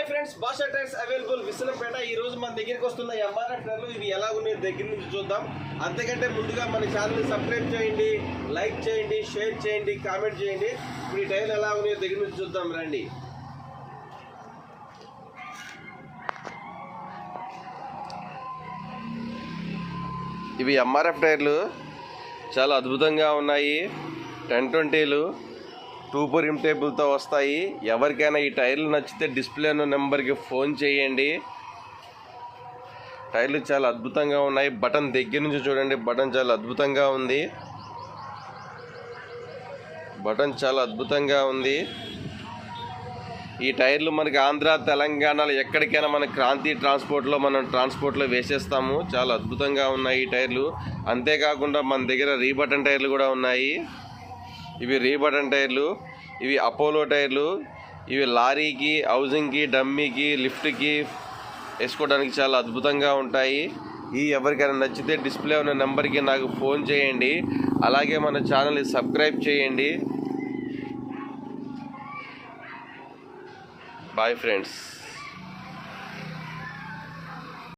Hi friends Basha tyres available Visannapeta ఈ రోజు మన దగ్గరికి వస్తున్న ఎంఆర్ఎఫ్ టైర్లు ఇవి ఎలా ఉన్నాయి? దగ్గర నుంచి చూద్దాం. అంతకంటే ముందుగా మన ఛానల్ని సబ్స్క్రైబ్ చేయండి లైక్ చేయండి షేర్ చేయండి కామెంట్ చేయండి. ఇప్పుడు ఈ టైర్లు ఎలా ఉన్నాయో దగ్గర నుంచి చూద్దాం రండి. ఇవి ఎంఆర్ఎఫ్ టైర్లు చాలా అద్భుతంగా ఉన్నాయి. టెన్ ట్వంటీలు. టూ పర్ ఇమ్ టేబుల్తో వస్తాయి. ఎవరికైనా ఈ టైర్లు నచ్చితే డిస్ప్లే నెంబర్కి ఫోన్ చేయండి. టైర్లు చాలా అద్భుతంగా ఉన్నాయి. బటన్ దగ్గర నుంచి చూడండి. బటన్ చాలా అద్భుతంగా ఉంది. బటన్ చాలా అద్భుతంగా ఉంది. ఈ టైర్లు మనకి ఆంధ్ర తెలంగాణలో ఎక్కడికైనా మన క్రాంతి ట్రాన్స్పోర్ట్లో మనం ట్రాన్స్పోర్ట్లో వేసేస్తాము. చాలా అద్భుతంగా ఉన్నాయి ఈ టైర్లు. అంతేకాకుండా మన దగ్గర రీబటన్ టైర్లు కూడా ఉన్నాయి. ఇవి రీబటన్ టైర్లు ఇవి అపోలో టైర్లు ఇవి లారీకి హౌసింగ్కి డమ్మీకి లిఫ్ట్కి వేసుకోవడానికి చాలా అద్భుతంగా ఉంటాయి. ఈ ఎవరికైనా నచ్చితే డిస్ప్లే ఉన్న నెంబర్కి నాకు ఫోన్ చేయండి. అలాగే మన ఛానల్ని సబ్స్క్రైబ్ చేయండి. Bye friends.